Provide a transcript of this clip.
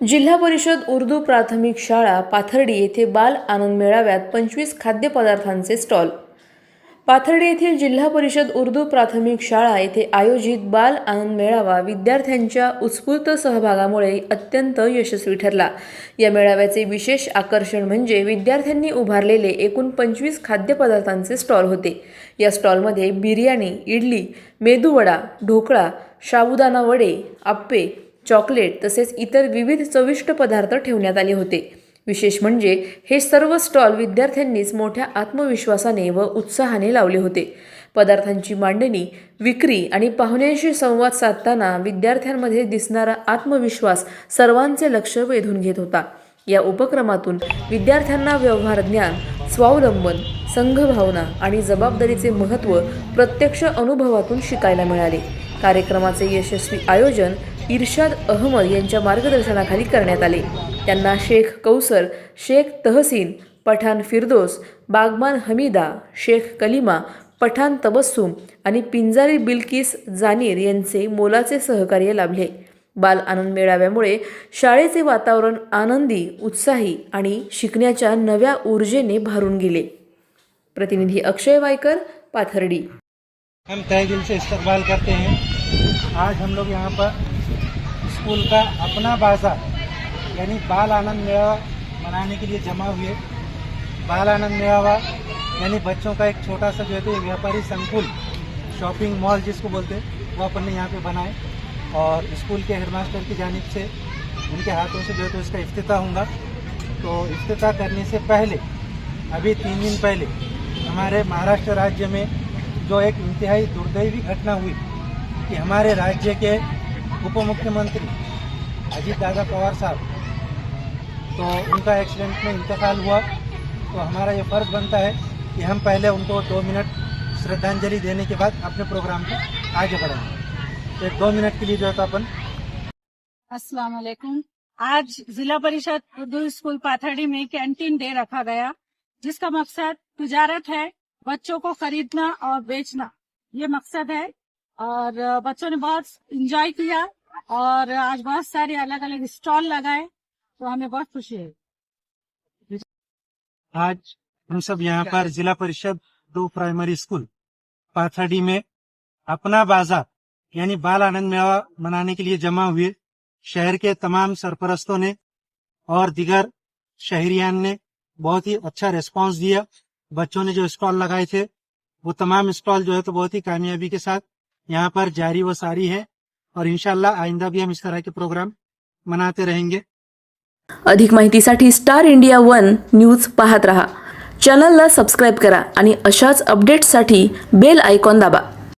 जिल्हा परिषद उर्दू प्राथमिक शाळा पाथर्डी येथे बाल आनंद मेळाव्यात पंचवीस खाद्यपदार्थांचे स्टॉल. पाथर्डी येथील जिल्हा परिषद उर्दू प्राथमिक शाळा येथे आयोजित बाल आनंद मेळावा विद्यार्थ्यांच्या उत्स्फूर्त सहभागामुळे अत्यंत यशस्वी ठरला. या मेळाव्याचे विशेष आकर्षण म्हणजे विद्यार्थ्यांनी उभारलेले एकूण पंचवीस खाद्यपदार्थांचे स्टॉल होते. या स्टॉलमध्ये बिर्याणी इडली मेदूवडा ढोकळा साबुदाणा वडे आप्पे चॉकलेट तसेच इतर विविध चविष्ट पदार्थ ठेवण्यात आले होते. विशेष म्हणजे हे सर्व स्टॉल विद्यार्थ्यांनीच मोठ्या आत्मविश्वासाने व उत्साहाने लावले होते. पदार्थांची मांडणी विक्री आणि पाहुण्यांशी संवाद साधताना विद्यार्थ्यांमध्ये दिसणारा आत्मविश्वास सर्वांचे लक्ष वेधून घेत होता. या उपक्रमातून विद्यार्थ्यांना व्यवहार ज्ञान स्वावलंबन संघभावना आणि जबाबदारीचे महत्त्व प्रत्यक्ष अनुभवातून शिकायला मिळाले. कार्यक्रमाचे यशस्वी आयोजन इर्शाद अहमद यांच्या मार्गदर्शनाखाली करण्यात आले. त्यांना शेख कौसर शेख तहसीन पठाण फिरदोस बागमान हमीदा शेख कलिमा पठाण तबस्सुम आणि पिंजारी बिल्किस जानीर यांचे मोलाचे सहकार्य लाभले. बाल आनंद मेळाव्यामुळे शाळेचे वातावरण आनंदी उत्साही आणि शिकण्याच्या नव्या ऊर्जेने भारून गेले. प्रतिनिधी अक्षय वायकर पाथर्डी. हम तय दिल से इस्तकबाल करते हैं। आज हम लोग यहाँ पर स्कूल का अपना बाज़ार यानी बाल आनंद मेळावा मनाने के लिए जमा हुए। बाल आनंद मेळावा यानी बच्चों का एक छोटा सा जो है तो व्यापारी संकुल शॉपिंग मॉल जिसको बोलते हैं, वो अपन ने यहाँ पे बनाए। और स्कूल के हेडमास्टर की जानब से उनके हाथों से जो है तो इसका इफ्तिताह होगा। तो इफ्तिताह करने से पहले, अभी तीन दिन पहले, हमारे महाराष्ट्र राज्य में जो एक इंतहाई दुर्दैवी घटना हुई कि हमारे राज्य के उप मुख्यमंत्री अजीत दादा पवार साहब। तो उनका एक्सीडेंट में इंतकाल हुआ। तो हमारा ये फ़र्ज़ बनता है कि हम पहले उनको दो मिनट श्रद्धांजलि देने के बाद अपने प्रोग्राम को आगे बढ़ाएँगे तो एक दो मिनट के लिए जो है तो अपन अस्सलाम वालेकुम आज जिला परिषद उर्दू स्कूल पाथर्डी में कैंटीन डे रखा गया, जिसका मकसद तिजारत है बच्चों को खरीदना और बेचना। ये मकसद है और बच्चों ने बहुत इंजॉय किया और आज बहुत सारे अलग अलग स्टॉल लगाए तो हमें बहुत खुशी है आज हम सब यहाँ पर जिला परिषद दो प्राइमरी स्कूल पाथर्डी में अपना बाज़ार, यानी बाल आनंद मेवा मनाने के लिए जमा हुए शहर के तमाम सरपरस्तों ने और दिगर शहरियान ने बहुत ही अच्छा रिस्पांस दिया। बच्चों ने जो स्टॉल लगाए थे, वो तमाम स्टॉल जो है तो बहुत ही कामयाबी के साथ यहाँ पर जारी व सारी है और इंशाल्लाह आइंदा भी हम इस तरह के प्रोग्राम मनाते रहेंगे। अधिक माहितीसाठी स्टार इंडिया वन न्यूज पाहत रहा. चॅनलला सबस्क्राईब करा आणि अशाच अपडेट्ससाठी बेल आयकॉन दाबा.